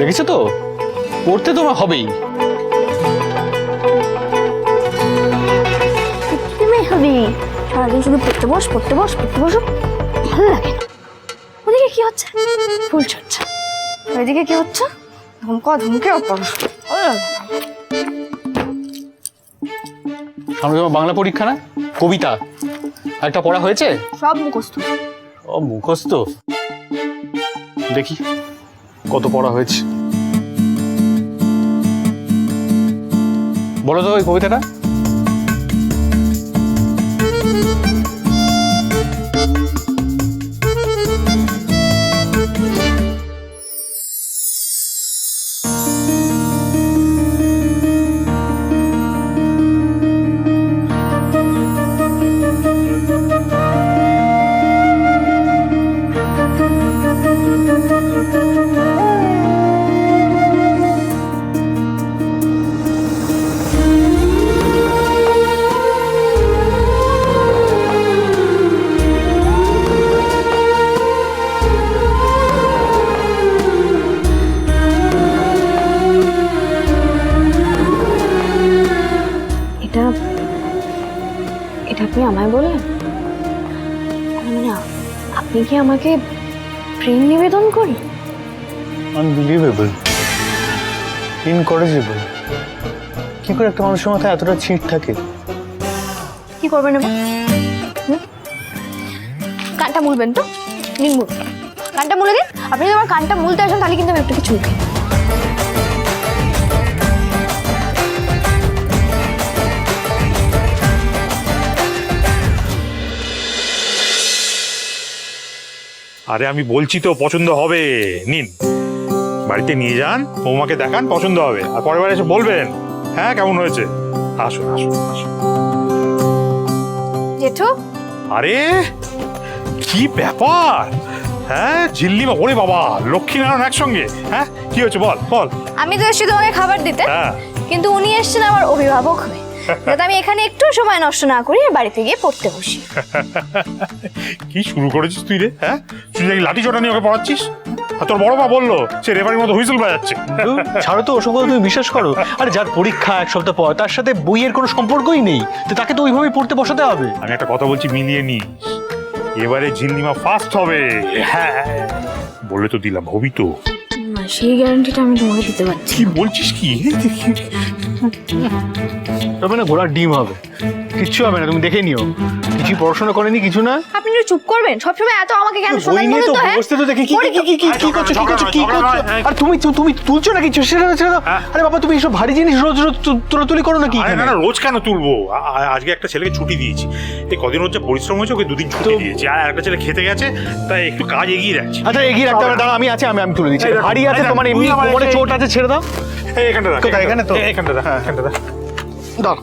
দেখেছ তো? পড়তে তোমার হবেই। তুমি হবি। সারাদিন শুধু পড়তে বস পড়তে বস পড়তে বসো। ভালো লাগে না। ওদিকে কি হচ্ছে? ফুল চর্চা ওইদিকে কি হচ্ছে? ধমকা ধমকে পড়াশোনা ভালো লাগে না। সামনে তোমার বাংলা পরীক্ষা না? কবিতা। একটা পড়া হয়েছে? সব মুখস্থ। ও মুখস্থ? দেখি। কত পড়া হয়েছে? বলো তো ওই কবিতাটা। এটা আপনি আমায় বললেন? মানে আপনি কি আমাকে প্রেম নিবেদন করেন? আনবিলিভেবল ইনকরেজেবল কি করে একটা মানুষের মাথায় এতটা ছিট থাকে? কি করবেন কানটা মুলবেন তো? নিন মুল। কানটা মুলে দিন? আপনি যদি আমার কানটা মুলতে আসেন তাহলে কিন্তু আমি একটু কিছু আরে আমি বলছি তো পছন্দ হবে। নিন। বাড়িতে নিয়ে যান বৌমাকে দেখান পছন্দ হবে। আর পরের বার এসে বলবেন হ্যাঁ কেমন হয়েছে? আসুন আসুন আসুন। জেঠু? আরে কি ব্যাপার? হ্যাঁ ঝিল্লিমা ওরে বাবা লক্ষ্মীনারায়ণ একসঙ্গে। হ্যাঁ কি হয়েছে বল বল। আমি তো এসেছি তোমাকে খাবার দিতে। হ্যাঁ। কিন্তু উনি এসেছেন আমার অভিভাবক হয়ে। যাতে আমি এখানে একটু সময় নষ্ট না করি বাড়িতে গিয়ে পড়তে বসি। কি শুরু করেছিস তুই রে হ্যাঁ? তুই নাকি লাঠি চটা নিয়ে ওকে পড়াচ্ছিস? আর তোর বড় মা বলল সে রেফারির মতো হুইসেল বাজাচ্ছে। ধুর, ছাড়ো তো ওসব কথা তুমি বিশ্বাস করো। আরে যার পরীক্ষা এক সপ্তাহ পর তার সাথে বইয়ের কোনো সম্পর্কই নেই। তো তাকে তো ওইভাবেই পড়তে বসাতে হবে। আমি একটা কথা বলছি মিলিয়ে নিস। এবারে ঝিল্লিমা ফার্স্ট হবে। হ্যাঁ বলে তো দিলাম হবি তো। না সেই গ্যারান্টিটা আমি তোমাকে দিতে পারছি কি বলছিস কি? তবে না ঘোড়ার ডিম হবে। কিচ্ছু হবে না তুমি দেখে নিও। কিছু পড়াশোনা করেনি কিছু না? আপনি একটু চুপ করবেন সবসময় এত আমাকে কেন শোনান বলুন তো হ্যাঁ? বসতে তো দেখে কি কি কি কি কি করছ কি করছ কি করছ? আর তুমি তুমি তুলছো না কিছু? সেটা ছেড়ে দাও আরে বাবা তুমি এইসব ভারী জিনিস রোজ রোজ তোলাতুলি করো না কি না না রোজ কেন তুলবো? আজকে একটা ছেলেকে ছুটি দিয়েছি। এই কদিন হচ্ছে পরিশ্রম হয়েছে ওকে দুদিন ছুটি দিয়েছি। আর একটা ছেলে খেতে গেছে তাই একটু কাজ এগিয়ে রাখছি। আচ্ছা এগিয়ে রাখতে হবে দাঁড়া আমি আছি আমি আমি তুলে দিচ্ছি। ভারী আছে তোমার এমনি কোমরে চোট আছে ছেড়ে দাও। এই এখানটা রাখ কোথায়? এখানে তো? এখানটা রাখ এখানটা রাখ। দাঁড়া